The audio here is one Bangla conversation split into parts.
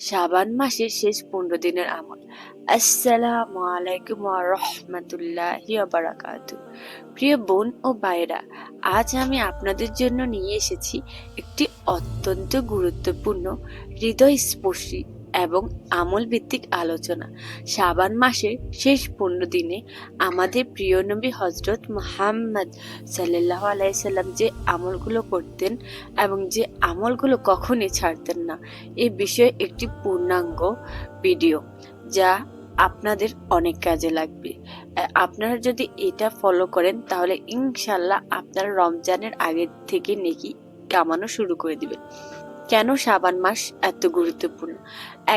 শাবান মাসের শেষ পনেরো দিনের আমল। আসসালামু আলাইকুম রহমতুল্লাহ বারাকাত। প্রিয় বোন ও ভাইরা আজ আমি আপনাদের জন্য নিয়ে এসেছি একটি অত্যন্ত গুরুত্বপূর্ণ হৃদয়স্পর্শী এবং আমল ভিত্তিক আলোচনা। শাবান মাসের শেষ পনেরো দিনে আমাদের প্রিয় নবী হজরত মোহাম্মদ সাল্লাহ আলাইসাল্লাম যে আমলগুলো করতেন এবং যে আমলগুলো কখনই ছাড়তেন না, এ বিষয়ে একটি পূর্ণাঙ্গ ভিডিও যা আপনাদের অনেক কাজে লাগবে। আপনারা যদি এটা ফলো করেন তাহলে ইনশাল্লাহ আপনারা রমজানের আগে থেকে নেকি কামানো শুরু করে দিবেন। কেন শাবান মাস এত গুরুত্বপূর্ণ?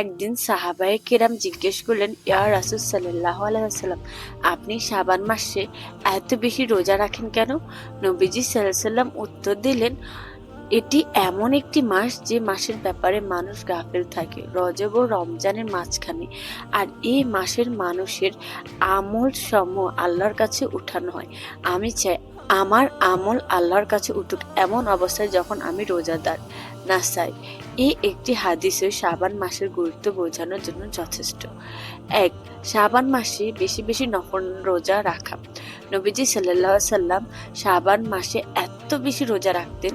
একদিন সাহাবায়ে কেরাম জিজ্ঞেস করলেন, ইয়া রাসুল সাল্লাহ আলাইসাল্লাম আপনি শাবান মাসে এত বেশি রোজা রাখেন কেন? নবীজি সাল্লাহ সাল্লাম উত্তর দিলেন, এটি এমন একটি মাস যে মাসের ব্যাপারে মানুষ গাফেল থাকে। রজব ও রমজানের মাঝখানে। আর এই মাসের মানুষের আমল সমূহ আল্লাহর কাছে উঠানো হয়। আমি চাই, আমার আমল আল্লাহর কাছে উঠুক এমন অবস্থায় যখন আমি রোজাদার। না এ এই একটি হাদিসে শাবান মাসের গুরুত্ব বোঝানোর জন্য যথেষ্ট। এক, শাবান মাসে বেশি বেশি নফল রোজা রাখা। নবীজি সাল্লাহ সাল্লাম শাবান মাসে এত বেশি রোজা রাখতেন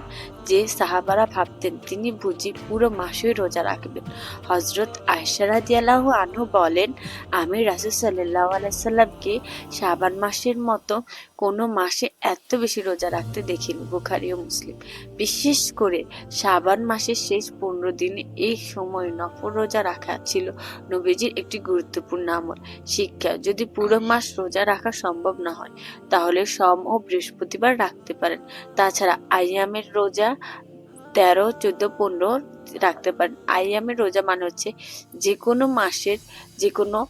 যে সাহাবারা ভাবতেন তিনি বুঝি পুরো মাসই রোজা রাখবেন। হজরত আয়সারাদিয়াল্লাহ আনহু বলেন, আমি রাসুল সাল্লাহ আলাইসাল্লামকে শাবান মাসের মতো কোনো মাসে এত বেশি রোজা রাখতে দেখিনি, বুখারি ও মুসলিম। বিশেষ করে শাবান মাসের শেষ পনেরো দিনে এই সময় নফল রোজা রাখা ছিল নবীজির একটি গুরুত্বপূর্ণ আমল। শিক্ষা, যদি পুরো মাস রোজা রাখা সম্ভব না হয় তাহলে সোম ও বৃহস্পতিবার রাখতে পারেন। তাছাড়া আইয়ামের রোজা তেরো, চোদ্দ, পনেরো রাখতে পারেন। আইয়ামের রোজা মানে হচ্ছে যে কোনো মাসের যে কোনো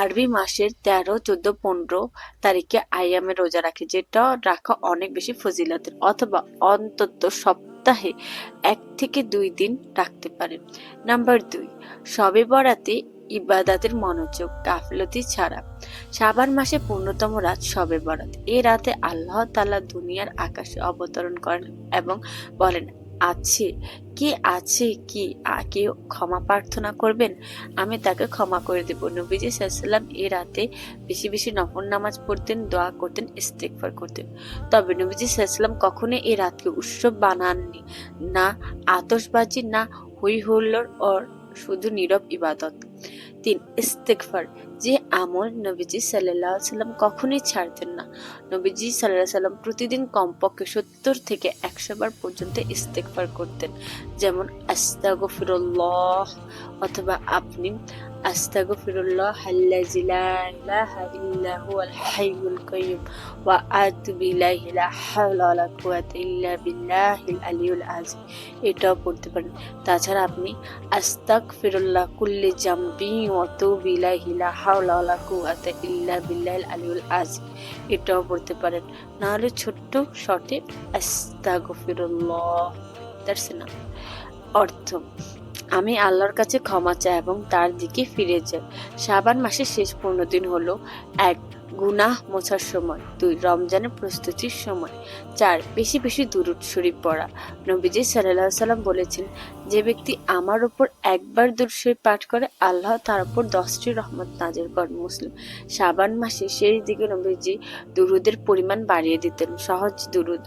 আরবি মাসের তেরো, চোদ্দ, পনেরো তারিখে আইয়ামের রোজা রাখে, যেটা রাখা অনেক বেশি ফজিলাতের অথবা অন্তত সপ্তাহে এক থেকে দুই দিন রাখতে পারেন। নাম্বার দুই, সবে বরাতে ইবাদাতের মনোযোগ গাফলতি ছাড়া। শাবান মাসে পূর্ণতম রাত সবে বরাত। এ রাতে আল্লাহ তালা দুনিয়ার আকাশে অবতরণ করেন এবং বলেন, আছে, কে আছে কি? কেউ ক্ষমা প্রার্থনা করবেন? আমি তাকে ক্ষমা করে দেব। নবীজি সাল্লাম এ রাতে বেশি বেশি নফল নামাজ পড়তেন, দোয়া করতেন ইস্তেকফার করতেন। তবে নবীজি সাল্লাম কখনো এ রাতকে উৎসব বানাননি। না আতশবাজি, না হই হুল্লোড় ওর শুধু নীরব ইবাদত। তিন ইস্তেকফার যে আমল নবীজি সাল্লাহ সাল্লাম কখনোই ছাড়তেন না। নবীজি সাল্লাহ সাল্লাম প্রতিদিন কমপক্ষে সত্তর থেকে একশো বার পর্যন্ত ইস্তেকফার করতেন। যেমন, আস্তাগফিরুল্লাহ, অথবা আপনি আস্তাগফিরুল্লাহ আল্লাযী লা ইলাহা ইল্লা হুয়াল হাইয়ুল কাইয়্যুম ওয়া আতুবু ইলাইহি, লা হাওলা ওয়ালা কুওয়াতা ইল্লা বিল্লাহিল আলিয়্যুল আযীম। এটাও পড়তে পারেন। তাছাড়া আপনি আস্তাগফিরুল্লাহ কুল্লি জামবি ওয়া তুবু ইলাইহি, লা হাওলা ওয়ালা কুওয়াতা ইল্লা বিল্লাহিল আলিয়্যুল আযীম। এটাও পড়তে পারেন। নাহলে ছোট্ট শর্টে আস্তাগফিরুল্লাহ। দ্যাটস অর্থ আমি আল্লাহর কাছে ক্ষমা চাই এবং তার দিকে ফিরে যাই। শাবান মাসের শেষ পনেরো দিন হলো এক গুনাহ মোছার সময়, দুই রমজানের প্রস্তুতির সময়, চার বেশি বেশি দুরুদ শরীফ পড়া। নবীজি সাল্লাহ সাল্লাম বলেছেন, যে ব্যক্তি আমার ওপর একবার দুরুদ শরীফ পাঠ করে, আল্লাহ তার ওপর দশটি রহমত নাজির করেন। মুসলিম, শাবান মাসে শেষ দিকে নবীজি দুরুদের পরিমাণ বাড়িয়ে দিতেন, সহজ দুরুদ।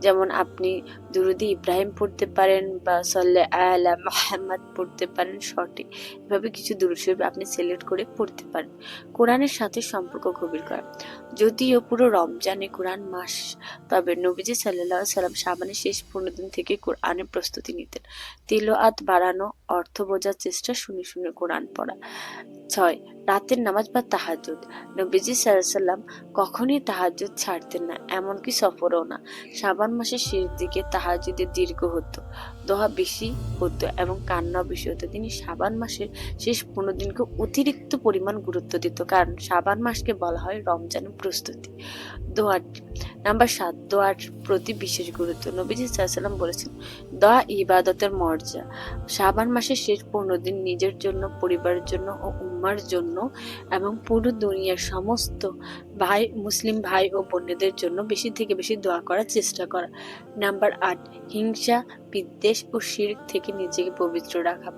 যেমন আপনি দুরুদি ইব্রাহিম পড়তে পারেন বা সাল্লে আলা মাহমদ পড়তে পারেন শর্টে। এভাবে কিছু দুরুদ শরীফ আপনি সিলেক্ট করে পড়তে পারেন। কোরআনের সাথে সম্পর্ক গভীর করা। যদিও পুরো রমজানে কোরআন মাস, তবে নবীজি সাল্লাহ সাল্লাম সাবানের শেষ পনেরো দিন থেকে কোরআনের প্রস্তুতি নিতেন। তিলোয়াত বাড়ানো অর্থ বোঝার চেষ্টা শুনে শুনে কোরআন পড়া। ছয় রাতের নামাজ বা তাহাজুদ নবীজি সাল্লাম কখনই তাহাজুদ ছাড়তেন না, এমনকি সফরও না। সাবান মাসের শেষ দিকে তাহাজুদের দীর্ঘ হতো, দোহা বেশি হতো এবং কান্না বেশি হতো। তিনি সাবান মাসের শেষ পনেরো দিনকে অতিরিক্ত পরিমাণ গুরুত্ব দিত, কারণ সাবান মাসকে বলা হয় রমজানের প্রস্তুতি। দোয়ার নাম্বার সাত, দোয়ার প্রতি বিশেষ গুরুত্ব। নবীজি সাল্লাম বলেছেন, দোয়া ইবাদতের মর্যা সাবান মাসের শেষ পনেরো দিন নিজের জন্য, পরিবারের জন্য ও উম্মার জন্য এবং পুরো দুনিয়ার সমস্ত ভাই, মুসলিম ভাই ও বোনেদের জন্য বেশি থেকে বেশি দোয়া করার চেষ্টা করা। নাম্বার আট, হিংসা, বিদ্বেষ ও শিরক থেকে নিজেকে পবিত্র রাখা।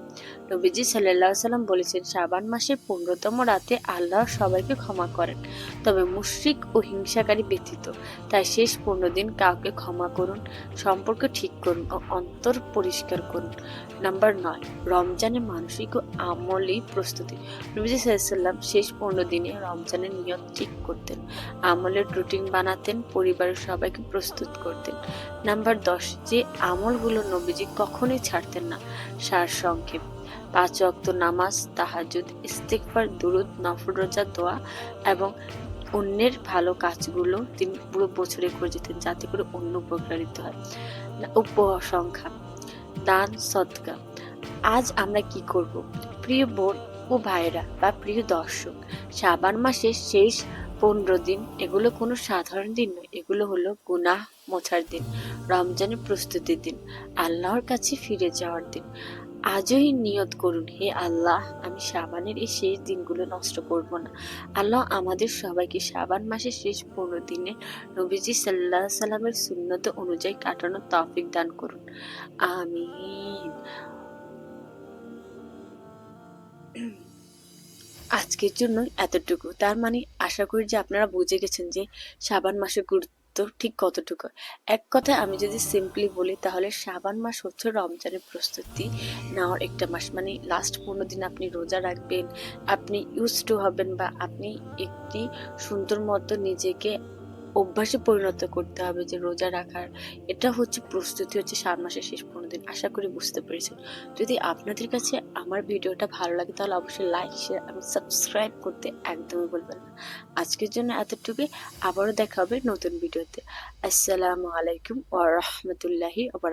নবীজি সাল্লাহ সাল্লাম বলেছেন শাবান মাসের পনেরোতম রাতে আল্লাহ সবাইকে ক্ষমা করেন। তবে মুশরিক ও হিংসাকারী ব্যতীত, তাই শেষ পনেরো দিন কাউকে ক্ষমা করুন, সম্পর্ক ঠিক করুন ও অন্তর পরিষ্কার করুন। নাম্বার নয়, রমজানে মানসিক ও আমলি প্রস্তুতি। নবীজি সাল্লাম শেষ পনেরো দিনে রমজানের নিয়ত ঠিক করতেন। আমলের রুটিন বানাতেন, পরিবারের সবাইকে প্রস্তুত করতেন। নাম্বার দশ, যে আমলগুলো নবীজি কখনোই ছাড়তেন না, সার সংক্ষেপ। পাঁচ অক্ত নামাজ তাহাজুদ ইস্তেকবার দুরুদ নফর রোজা, দোয়া এবং অন্যের ভালো কাজগুলো তিনি পুরো বছরে করে যেতেন যাতে করে অন্য উপকারিত হয়। উপসংখ্যা, দান সৎকা আজ আমরা কি করব? প্রিয় বোন ও ভাইরা বা প্রিয় দর্শক শাবান মাসের শেষ পনেরো দিন, এগুলো কোনো সাধারণ দিন নয়, এগুলো হলো গুনাহ মোছার দিন, রমজানের প্রস্তুতির দিন, আল্লাহর কাছে ফিরে যাওয়ার দিন। আজই নিয়ত করুন, হে আল্লাহ, আমি সাবানের এই শেষ দিনগুলো নষ্ট করব না। আল্লাহ আমাদের সবাইকে সাবান মাসের শেষ পনেরো দিনে নবীজি সাল্লাহ সাল্লামের সুন্নত অনুযায়ী কাটানোর তৌফিক দান করুন। আমিন। আজকের জন্য এতটুকু। তার মানে আশা করি যে আপনারা বুঝে গেছেন যে সাবান মাসের গুরুত্ব ঠিক কতটুকু। এক কথায় আমি যদি সিম্পলি বলি, তাহলে সাবান মাস হচ্ছে রমজানের প্রস্তুতি নেওয়ার একটা মাস। মানে লাস্ট পনেরো দিন আপনি রোজা রাখবেন, আপনি ইউজ টু হবেন বা আপনি একটি সুন্দর মতো নিজেকে অভ্যাসে পরিণত করতে হবে যে রোজা রাখার, এটা হচ্ছে প্রস্তুতি হচ্ছে সাত মাসের শেষ পনেরো দিন। আশা করি বুঝতে পেরেছেন। যদি আপনাদের কাছে আমার ভিডিওটা ভালো লাগে তাহলে অবশ্যই লাইক শেয়ার এবং সাবস্ক্রাইব করতে একদমই বলবেন না। আজকের জন্য এতটুকু আবারও দেখা হবে নতুন ভিডিওতে। আসসালামু আলাইকুম ওয়া রাহমাতুল্লাহি ওয়া